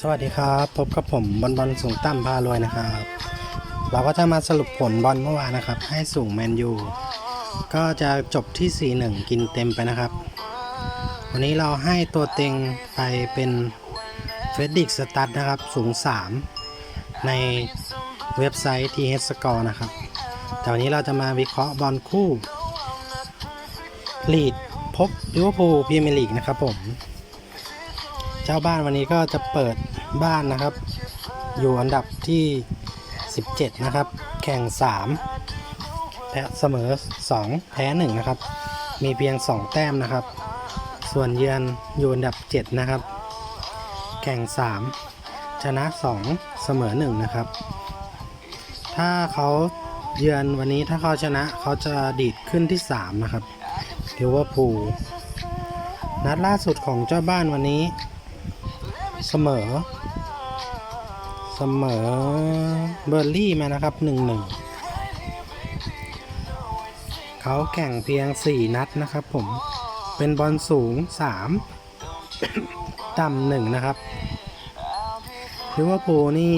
สวัสดีครับ พบกับผมบอลบอลสูงต่ำพารวยนะครับ เราก็จะมาสรุปผลบอลเมื่อวานนะครับ ให้สูงแมนยูก็จะจบที่ 4-1 กินเต็มไปนะครับ วันนี้เราให้ตัวเต็งไปเป็นเฟรดดิกสตัดนะครับสูง 3 ในเว็บไซต์ TH Score นะครับ แต่วันนี้เราจะมาวิเคราะห์บอลคู่ลีดพบลิเวอร์พูลพรีเมียร์ลีกนะครับผม เจ้าบ้านวันนี้ก็จะเปิดบ้านนะครับ อยู่อันดับที่ 17 นะครับ แข่ง 3 แพ้เสมอ 2 แพ้1นะครับ มีเพียง 2 แต้มนะครับ ส่วนเยือนอยู่อันดับ 7 นะครับ แข่ง 3 ชนะ 2 เสมอ 1 นะครับ ถ้าเขาเยือนวันนี้ถ้าเขาชนะเขาจะดีดขึ้นที่ 3 นะครับลิเวอร์พูนัดล่าสุดของเจ้าบ้านวันนี้ เสมอ เสมอเบอร์ลี่มานะครับหนึ่งหนึ่งเขาแข่งเพียง 4 นัดนะครับผมเป็นบอลสูง 3 ต่ำหนึ่งนะครับลิเวอร์พูลนี่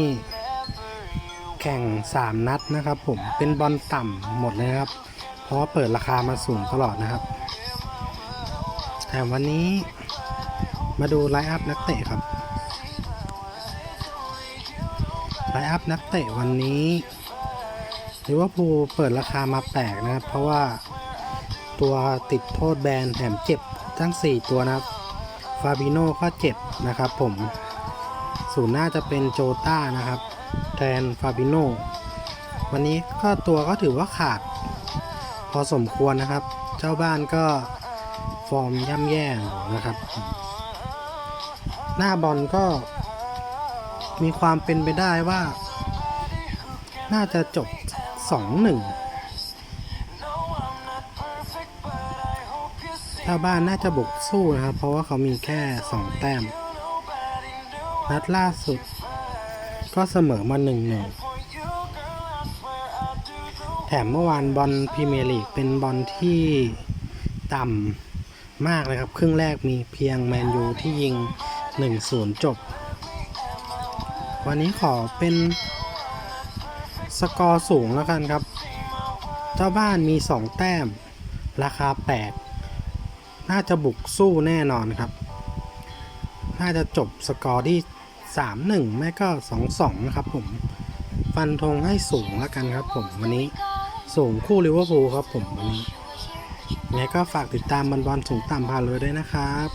แข่ง 3 นัดนะครับผมเป็นบอลต่ำหมดเลยครับ เพราะาเปิดราคามาสูงตลอดนะครับ แต่วันนี้มาดูไลฟ์อัพนักเตะครับ ไลน์อัพนักเตะวันนี้ลิเวอร์พูลเปิดราคามาแปลกนะครับ เพราะว่าตัวติดโทษแบนแถมเจ็บทั้ง 4 ตัวนะครับ ฟาบิโน่ก็เจ็บนะครับผมศูนย์หน้าจะเป็นโจต้านะครับ แทนฟาบิโน่วันนี้ก็ตัวก็ถือว่าขาด พอสมควรนะครับ เจ้าบ้านก็ฟอร์มย่ำแย่นะครับ หน้าบอลก็ มีความเป็นไปได้ว่า น่าจะจบ 2-1ชาวบ้านน่าจะบุกสู้นะครับ เพราะว่าเขามีแค่ 2 แต้ม นัดล่าสุด ก็เสมอมา 1-1 แถมเมื่อวานบอลพรีเมียร์ลีกเป็นบอลที่ต่ำมากเลยครับ ครึ่งแรกมีเพียงแมนยูที่ยิง 1-0 จบ วันนี้ขอเป็นสกอร์สูงแล้วกันครับ เจ้าบ้านมี 2 แต้ม ราคา 8 น่าจะบุกสู้แน่นอนครับ น่าจะจบสกอร์ที่ 3-1 ไม่ก็ 2-2 นะครับผม ฟันธงให้สูงแล้วกันครับผมวันนี้สูงคู่ลิเวอร์พูลครับผมวันนี้ไงก็ฝากติดตามบอลบอลสูงต่ำพาเลยด้วยนะครับ